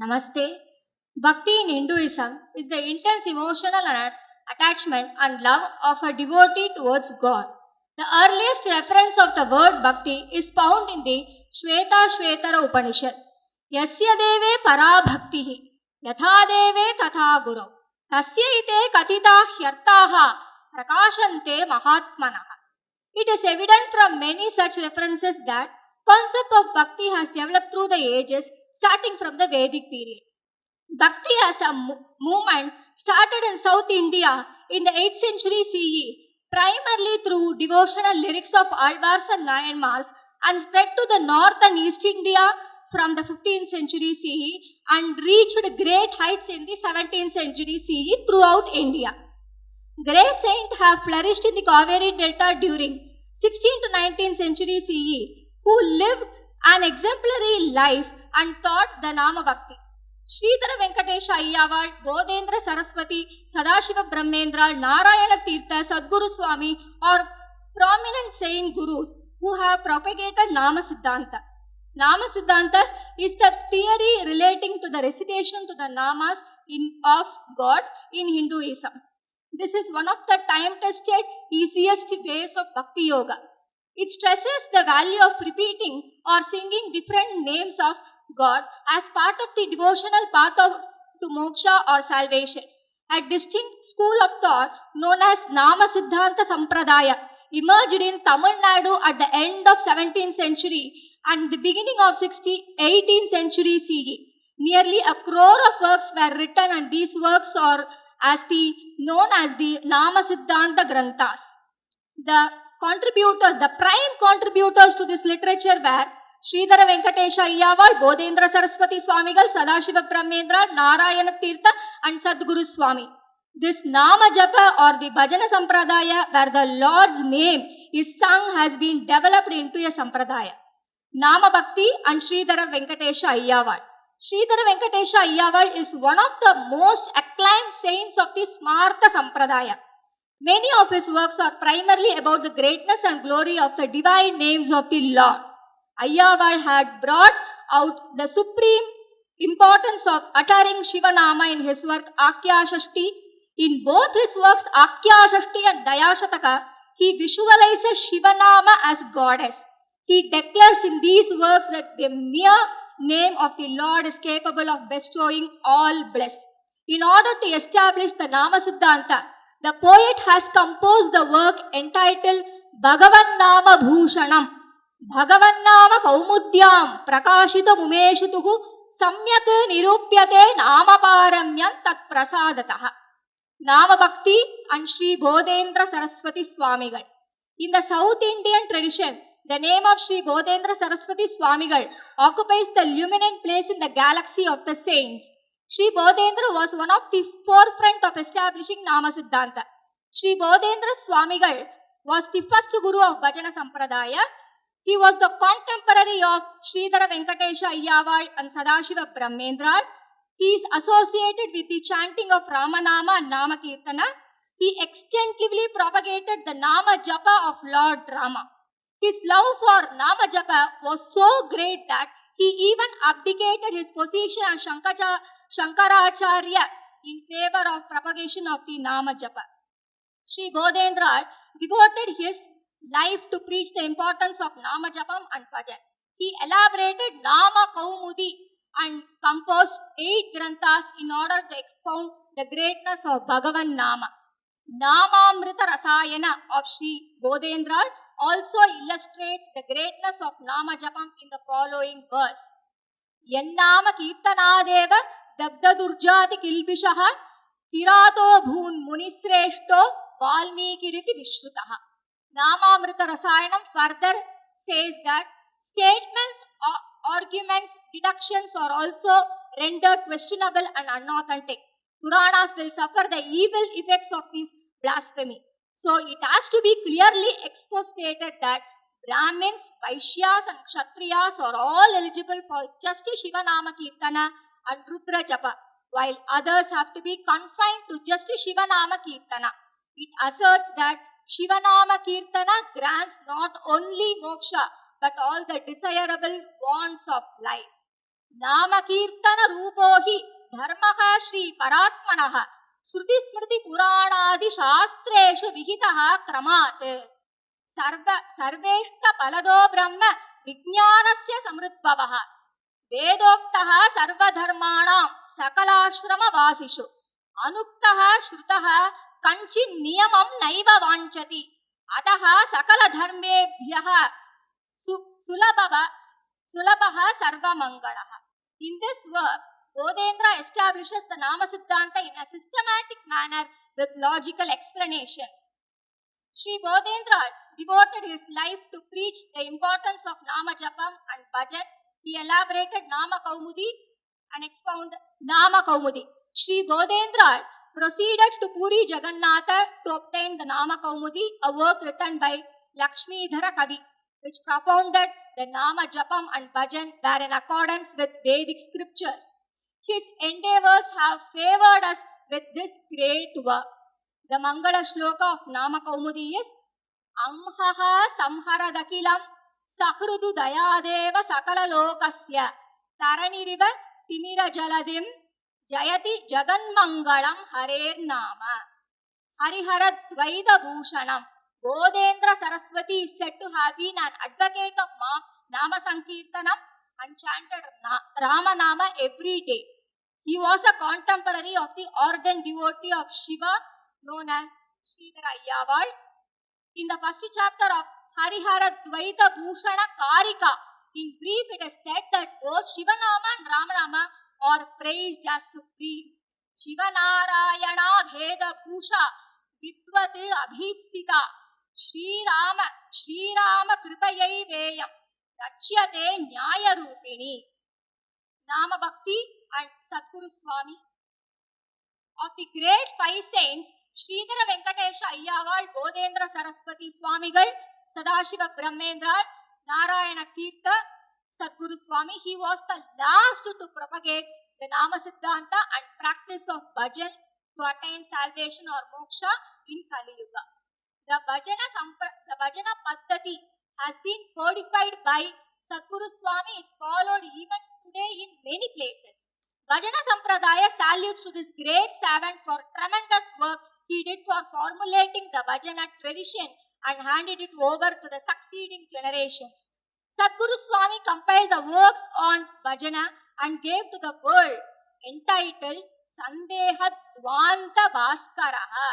Namaste. Bhakti in Hinduism is the intense emotional and attachment and love of a devotee towards God. The earliest reference of the word bhakti is found in the Shweta Shwetara Upanishad. Yasya deve para bhaktihi yatha deve tatha guru tasya ite katita hyartaha prakashante mahatmanaha. It is evident from many such references that concept of bhakti has developed through the ages starting from the Vedic period. Bhakti as a mo- movement started in South India in the 8th century CE primarily through devotional lyrics of Alvars and Nayanmars and spread to the north and east India from the 15th century CE and reached great heights in the 17th century CE throughout India. Great saints have flourished in the Kaveri Delta during 16th to 19th century CE who lived an exemplary life and taught the Nama Bhakti. Sridhara Venkatesha Ayyawal, Bodhendra Saraswati, Sadashiva Brahmendra, Narayana Tirtha, Sadguru Swami are prominent saying gurus who have propagated Nama Siddhanta. Nama Siddhanta is the theory relating to the recitation to the Namas in, of God in Hinduism. This is one of the time tested, easiest ways of Bhakti Yoga. It stresses the value of repeating or singing different names of God as part of the devotional path of, to moksha or salvation. A distinct school of thought known as Nama Siddhanta Sampradaya emerged in Tamil Nadu at the end of 17th century and the beginning of 60, 18th century CE. Nearly a crore of works were written and these works are as the known as the Nama Siddhanta Granthas. The contributors, the prime contributors to this literature were Sridhara Venkatesha Ayyawal, Bodhendra Saraswati Swamigal, Sadashiva Brahmendra, Narayana Tirtha and Sadguru Swami. This Nama Japa or the Bhajana Sampradaya where the Lord's name is sung has been developed into a Sampradaya. Nama Bhakti and Sridhara Venkatesha Ayyawal. Sridhara Venkatesha Ayyawal is one of the most acclaimed saints of the Smarta Sampradaya. Many of his works are primarily about the greatness and glory of the divine names of the Lord. Ayyawal had brought out the supreme importance of uttering Shivanama in his work Akya Shashti. In both his works Akya Shashti and Dayashataka, he visualizes Shivanama as goddess. He declares in these works that the mere name of the Lord is capable of bestowing all bliss. In order to establish the Nama Siddhanta, the poet has composed the work entitled Bhagavan Nama Bhushanam. Bhagavannama Kaumudyam Prakashita Mumeshituhu Samyak Nirupyate Namaparamyam Tat Prasadataha. Nama Bhakti and Sri Bodhendra Saraswati Swamigal. In the South Indian tradition, the name of Sri Bodhendra Saraswati Swamigal occupies the luminant place in the galaxy of the saints. Sri Bodhendra was one of the forefront of establishing Nama Siddhanta. Sri Bodhendra Swamigal was the first guru of Bhajana Sampradaya. He was the contemporary of Sridhara Venkatesha Ayyawal and Sadashiva Brahmendra. He is associated with the chanting of Ramanama and Nama Kirtana. He extensively propagated the Nama Japa of Lord Rama. His love for Nama Japa was so great that he even abdicated his position as Shankacha, Shankaracharya in favor of propagation of the Nama Japa. Sri Bodhendra devoted his life to preach the importance of Nama Japam and Bhajan. He elaborated Nama Kaumudi and composed eight granthas in order to expound the greatness of Bhagavan Nama. Namamrita Rasayana of Sri Bodhendra also illustrates the greatness of Nama Japam in the following verse. Yannama Kirtanadeva Bhoon Munisreshto Valmikiriti Vishrutaha. Namamrita Rasayanam further says that statements, or arguments, deductions are also rendered questionable and unauthentic. Puranas will suffer the evil effects of this blasphemy. So it has to be clearly expostated that Brahmins, Vaishyas and Kshatriyas are all eligible for just Shivanama Kirtana and Rudra Japa, while others have to be confined to just Shivanama Kirtana. It asserts that Shivanama Kirtana grants not only moksha but all the desirable wants of life. Nama Kirtana Rupohi Dharmaha Shri Paratmanaha Shruti Smriti Puranadi Shastreshu Vihitaha Kramat Sarva Sarveshta Palado Brahma Vijnanasya Samrudbhavaha வேதோக்தः சர்வதர்மாணாம் சகலாசிரம வாசிஷு அனுக்தः ஸ்ருதः கஞ்சின் நியமம் நைவ வாஞ்சதி அதः சகல தர்மேभ्यः சுலபவ சுலபः சர்வமங்களः In this work, Bodhendra establishes the Nama Siddhanta in a systematic manner with logical explanations. Sri Bodhendra devoted his life to preach the importance of Nama Japam and Bhajan He elaborated Nama Kaumudi and expounded Nama Kaumudi. Sri Bodhendra proceeded to Puri Jagannatha to obtain the Nama Kaumudi, a work written by Lakshmidhara Kavi, which propounded the Nama Japam and Bhajan were in accordance with Vedic scriptures. His endeavors have favored us with this great work. The Mangala Shloka of Nama Kaumudi is Amhaha Samharadakilam సహృదు దయాదేవ సకల లోకస్య తరణిరివ తిమిర జలదిం జయతి జగన్మంగళం హరేర్నామ హరిహరద్వైత Bhushanam Bodhendra Saraswati is set to happy non advocate of మా nama sankirtanam and chanted Rama Nama every day. He was a contemporary of the organ devotee of Shiva known as Sridhar Ayyawal. In the first chapter of Harihara Dvaita Bhushana Karika, in brief it is said that both Shivanama and Ramanama are praised as supreme. Shivanarayana Bheda Bhusha Vidvat Abhipsita Srirama Srirama Kripayai Veyam Rachyate Nyaya Rupini Nama Bhakti and Sadguru Swami of the great five saints, Sridhara Venkatesha Ayyaval, Bodhendra Saraswati Swamigal, Sadashiva Brahmendra, Narayana Sadguru Swami, he was the last to propagate the Nama Siddhanta and practice of bhajan to attain salvation or moksha in Kali Yuga. The bhajana, sampra- the bhajana paddhati has been codified by Sadguru Swami is followed even today in many places. Bhajana Sampradaya salutes to this great servant for tremendous work he did for formulating the Bhajana tradition and handed it over to the succeeding generations. Sadguru Swami compiled the works on Bhajana and gave to the world entitled Sandeha Dvanta Bhaskaraha.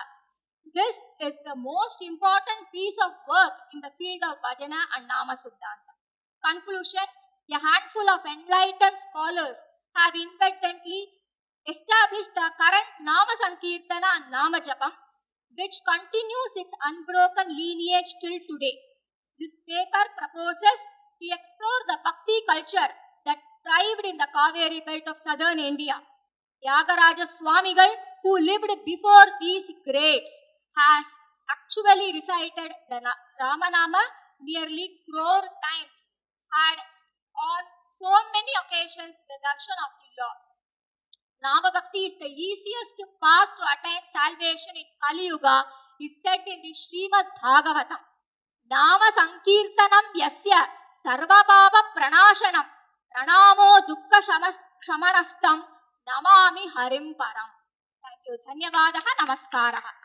This is the most important piece of work in the field of Bhajana and Nama Siddhanta. Conclusion A handful of enlightened scholars have independently established the current Nama Sankirtana and Nama Japam, which continues its unbroken lineage till today. This paper proposes to explore the Bhakti culture that thrived in the Kaveri belt of southern India. Yagaraja Swamigal, who lived before these greats, has actually recited the Na- Ramanama nearly crore times, had on so many occasions the darshan of the Lord. Nama Bhakti is the easiest path to attain salvation in Kali Yuga, is said in the Srimad Bhagavatam. Nama Sankirtanam Yasya Sarvapapa Pranashanam Pranamo Dukkha Shamas- Shamanastam Namami Harim Param. Thank you. Dhanyavadaha Namaskaraha.